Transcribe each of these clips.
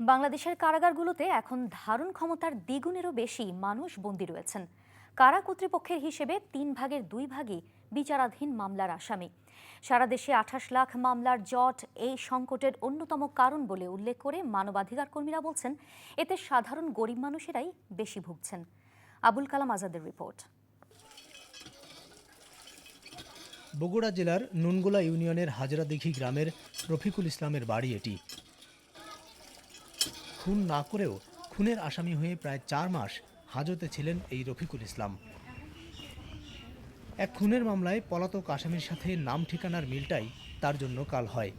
বাংলাদেশের কারাগারগুলোতে এখন ধারণ ক্ষমতার দ্বিগুণেরও বেশি মানুষ বন্দী রয়েছেন। কারা কর্তৃপক্ষের হিসেবে তিন ভাগের দুই ভাগই বিচারাধীন মামলার আসামি। সারা দেশে আঠাশ লাখ মামলার জট এই সংকটের অন্যতম কারণ বলে উল্লেখ করে মানবাধিকার কর্মীরা বলছেন, এতে সাধারণ গরিব মানুষেরাই বেশি ভুগছেন। আবুল কালাম আজাদের রিপোর্ট। বগুড়া জেলার নুনগোলা ইউনিয়নের হাজরাদিঘি গ্রামের রফিকুল ইসলামের বাড়ি এটি। খুন না করেও খুনের আসামি হয়ে প্রায় চার মাস হাজতে ছিলেন এই রফিকুল ইসলাম। এক খুনের মামলায় পলাতক আসামির সাথে নাম ঠিকানার মিলটাই তার জন্য কাল হয়।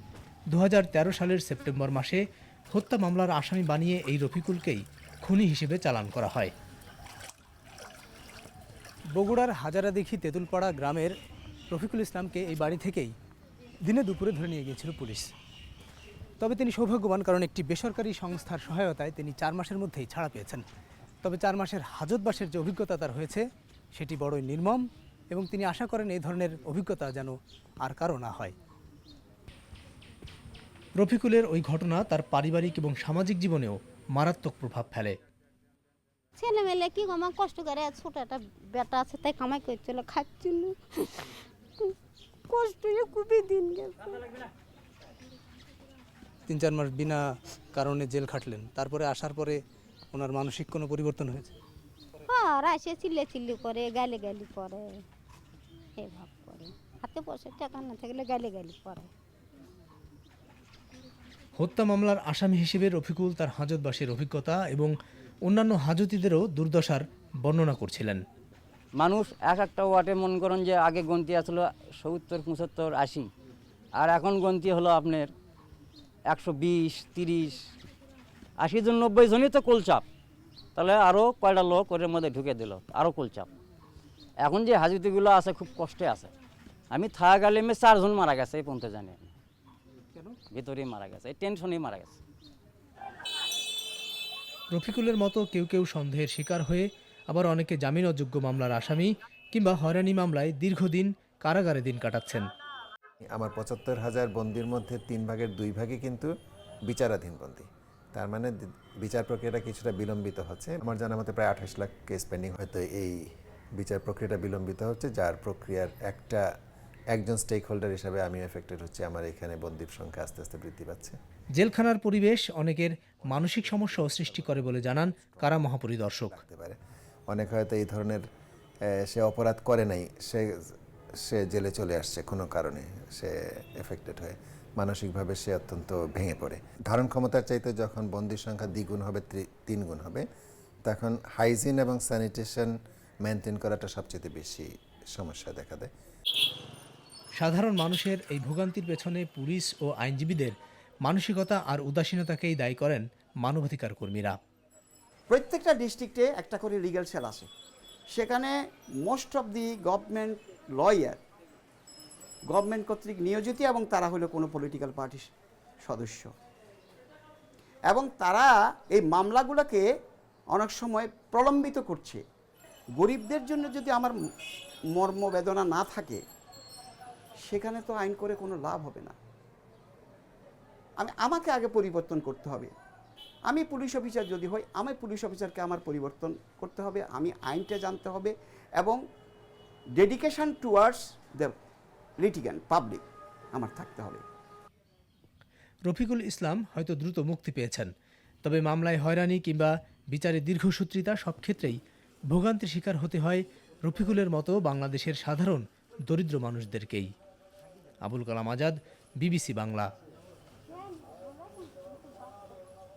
দু হাজার তেরো সালের সেপ্টেম্বর মাসে হত্যা মামলার আসামি বানিয়ে এই রফিকুলকেই খুনি হিসেবে চালান করা হয়। বগুড়ার হাজারাদিঘি তেঁতুলপাড়া গ্রামের রফিকুল ইসলামকে এই বাড়ি থেকেই দিনে দুপুরে ধরে নিয়ে গিয়েছিল পুলিশ। তবে তিনি সৌভাগ্যবান কারণ একটি বেসরকারি সংস্থার সহায়তায় তিনি চার মাসের মধ্যেই ছাড়া পেয়েছেন। তবে চার মাসের হাজতবাসের যে অভিজ্ঞতা তার হয়েছে, সেটি বড়ই নির্মম এবং তিনি আশা করেন এই ধরনের অভিজ্ঞতা যেন আর কারও না হয়। রফিকুলের ওই ঘটনা তার পারিবারিক এবং সামাজিক জীবনেও মারাত্মক প্রভাব ফেলে। ছেলেমেলে কি আমার কষ্ট করে ছোট একটা বেটা আছে, তাই কামাই করছিল, খাচ্ছিল। কষ্ট খুবই দিন গেছে। তিন চার মাস বিনা কারণে জেল খাটলেন। তারপরে আসার পরে ওনার মানসিক কোনো পরিবর্তন হয়েছে? আর আসে চিল্লে চিল্লি করে গালি গালি করে এই ভাব করে। হাতে পয়সা টাকা না থাকলে গালি গালি করে। হত্যা মামলার আসামি হিসেবে রফিকুল তার হাজতবাসীর অভিজ্ঞতা এবং অন্যান্য হাজতিদেরও দুর্দশার বর্ণনা করছিলেন। মানুষ এক একটা ওয়ার্ডে মনে করেন যে আগে গন্তি আসলো সত্তর পঁচাত্তর আশি। আর এখন গন্তি হলো আপনার একশো বিশ তিরিশ আশি জন নব্বই জনই তো কোলচাপ। তাহলে আরও কয়টা লোক ওর মধ্যে ঢুকে দিল আরও কোলচাপ। এখন যে হাজতিগুলো আছে খুব কষ্টে আছে। আমি থাকা গেলে এমনি চারজন মারা গেছে এই পর্যন্ত জানি আমি। ভিতরেই মারা গেছে এই টেনশনেই মারা গেছে। রফিকুলের মতো কেউ কেউ সন্দেহের শিকার হয়ে আবার অনেকে জামিন অযোগ্য মামলার আসামি কিংবা হয়রানি মামলায় দীর্ঘদিন কারাগারে দিন কাটাচ্ছেন। আমার পঁচাত্তর হাজার বন্দির মধ্যে তিন ভাগের দুই ভাগই কিন্তু বিচারাধীন বন্দি। তার মানে বিচার প্রক্রিয়াটা কিছুটা বিলম্বিত হচ্ছে। আমার জানা মতে প্রায় আঠাশ লাখ কেস পেন্ডিং হয়তো এই বিচার প্রক্রিয়াটা বিলম্বিত হচ্ছে যার প্রক্রিয়ার একটা একজন স্টেক হোল্ডার হিসাবে আমি এফেক্টেড হচ্ছে। আমার এখানে বন্দির সংখ্যা আস্তে আস্তে বৃদ্ধি পাচ্ছে। জেলখানার পরিবেশ অনেকের মানসিক সমস্যাও সৃষ্টি করে বলে জানান কারা মহাপরিদর্শক। পারে। অনেক হয়তো এই ধরনের সে অপরাধ করে নাই। সে সে জেলে চলে আসছে কোনো কারণে সে এফেক্টেড হয়ে। মানসিকভাবে সে অত্যন্ত ভেঙে পড়ে। ধারণ ক্ষমতার চাইতে যখন বন্দির সংখ্যা দ্বিগুণ হবে ত্রি- তিন গুণ হবে তখন হাইজিন এবং স্যানিটেশন মেনটেন করাটা সবচেয়ে বেশি সমস্যা দেখা দেয়। সাধারণ মানুষের এই ভোগান্তির পেছনে পুলিশ ও আইনজীবীদের মানসিকতা আর উদাসীনতাকেই দায়ী করেন মানবাধিকার কর্মীরা। প্রত্যেকটা ডিস্ট্রিক্টে একটা করে লিগ্যাল সেল আছে। সেখানে most of the government lawyer, government কর্তৃক নিয়োজিত এবং তারা হলো কোনো পলিটিক্যাল পার্টির সদস্য। এবং তারা এই মামলাগুলোকে অনেক সময় প্রলম্বিত করছে। গরিবদের জন্য যদি আমার মর্ম বেদনা না থাকে, সেখানে তো আইন করে কোনো লাভ হবে না। আমি, আমাকে আগে পরিবর্তন করতে হবে। আমি পুলিশ অফিসার যদি হই, আমি পুলিশ অফিসারকে আমার পরিবর্তন করতে হবে, আমি আইনটা জানতে হবে এবং dedication towards the litigant public আমার থাকতে হবে। রফিকুল ইসলাম হয়তো দ্রুত মুক্তি পেয়েছেন, তবে মামলায় হয়রানি কিংবা বিচারে দীর্ঘসূত্রিতা সব ক্ষেত্রেই ভোগান্তির শিকার হতে হয় রফিকুলের মতো বাংলাদেশের সাধারণ দরিদ্র মানুষদেরকেই। আবুল কালাম আজাদ, বিবিসি বাংলা।